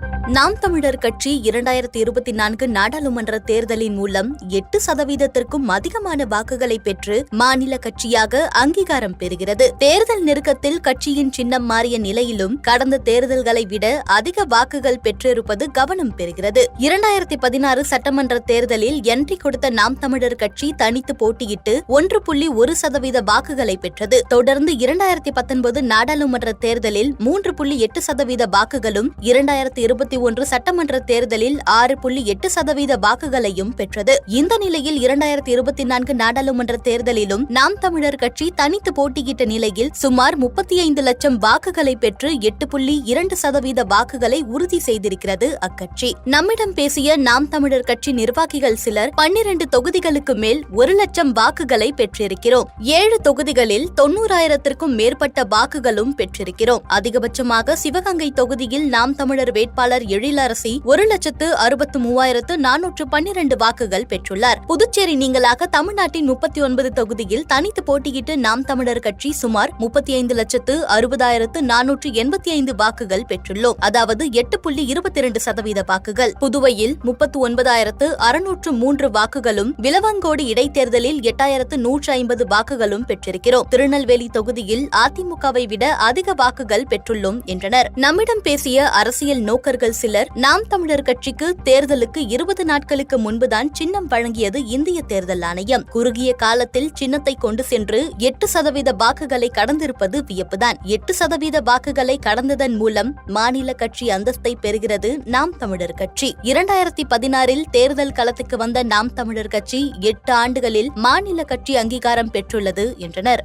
thank you நாம் தமிழர் கட்சி இரண்டாயிரத்தி இருபத்தி நான்கு நாடாளுமன்ற தேர்தலின் மூலம் எட்டு சதவீதத்திற்கும் அதிகமான வாக்குகளை பெற்று மாநில கட்சியாக அங்கீகாரம் பெறுகிறது. தேர்தல் நெருக்கத்தில் கட்சியின் சின்னம் மாறிய நிலையிலும் கடந்த தேர்தல்களை விட அதிக வாக்குகள் பெற்றிருப்பது கவனம் பெறுகிறது. இரண்டாயிரத்தி பதினாறு சட்டமன்ற தேர்தலில் என்ட்ரி கொடுத்த நாம் தமிழர் கட்சி தனித்து போட்டியிட்டு ஒன்று புள்ளி ஒரு சதவீத வாக்குகளை பெற்றது. தொடர்ந்து இரண்டாயிரத்தி பத்தொன்பது நாடாளுமன்ற தேர்தலில் மூன்று புள்ளி எட்டு சதவீத வாக்குகளும் இரண்டாயிரத்தி இருபத்தி ஒன்று சட்டமன்ற தேர்தலில் ஆறு புள்ளி எட்டு சதவீத வாக்குகளையும் பெற்றது. இந்த நிலையில் இரண்டாயிரத்தி இருபத்தி நான்கு நாடாளுமன்ற தேர்தலிலும் நாம் தமிழர் கட்சி தனித்து போட்டியிட்ட நிலையில் சுமார் முப்பத்தி ஐந்து லட்சம் வாக்குகளை பெற்று எட்டு புள்ளி இரண்டு சதவீத வாக்குகளை உறுதி செய்திருக்கிறது அக்கட்சி. நம்மிடம் பேசிய நாம் தமிழர் கட்சி நிர்வாகிகள் சிலர் பன்னிரண்டு தொகுதிகளுக்கு மேல் ஒரு லட்சம் வாக்குகளை பெற்றிருக்கிறோம். ஏழு தொகுதிகளில் தொன்னூறாயிரத்திற்கும் மேற்பட்ட வாக்குகளும் பெற்றிருக்கிறோம். அதிகபட்சமாக சிவகங்கை தொகுதியில் நாம் தமிழர் வேட்பாளர் எழிலரசி ஒரு லட்சத்து அறுபத்து மூவாயிரத்து நானூற்று பன்னிரண்டு வாக்குகள் பெற்றுள்ளார். புதுச்சேரி நீங்களாக தமிழ்நாட்டின் முப்பத்தி ஒன்பது தொகுதியில் தனித்து போட்டியிட்டு நாம் தமிழர் கட்சி சுமார் முப்பத்தி ஐந்து லட்சத்து அறுபதாயிரத்து நானூற்று எண்பத்தி ஐந்து வாக்குகள் பெற்றுள்ளோம். அதாவது எட்டு புள்ளி இருபத்தி இரண்டு சதவீத வாக்குகள். புதுவையில் முப்பத்து ஒன்பதாயிரத்து அறுநூற்று மூன்று வாக்குகளும் விலவங்கோடு இடைத்தேர்தலில் எட்டாயிரத்து நூற்று ஐம்பது வாக்குகளும் பெற்றிருக்கிறோம். திருநெல்வேலி தொகுதியில் அதிமுகவை விட அதிக வாக்குகள் பெற்றுள்ளோம் என்றனர். நம்மிடம் பேசிய அரசியல் நோக்கர்கள் சிலர் நாம் தமிழர் கட்சிக்கு தேர்தலுக்கு இருபது நாட்களுக்கு முன்புதான் சின்னம் வழங்கியது இந்திய தேர்தல் ஆணையம். குறுகிய காலத்தில் சின்னத்தை கொண்டு சென்று எட்டு சதவீத வாக்குகளை கடந்திருப்பது வியப்புதான். எட்டு சதவீத வாக்குகளை கடந்ததன் மூலம் மாநில கட்சி அந்தஸ்தை பெறுகிறது நாம் தமிழர் கட்சி. இரண்டாயிரத்தி பதினாறில் தேர்தல் களத்துக்கு வந்த நாம் தமிழர் கட்சி எட்டு ஆண்டுகளில் மாநில கட்சி அங்கீகாரம் பெற்றுள்ளது என்றனர்.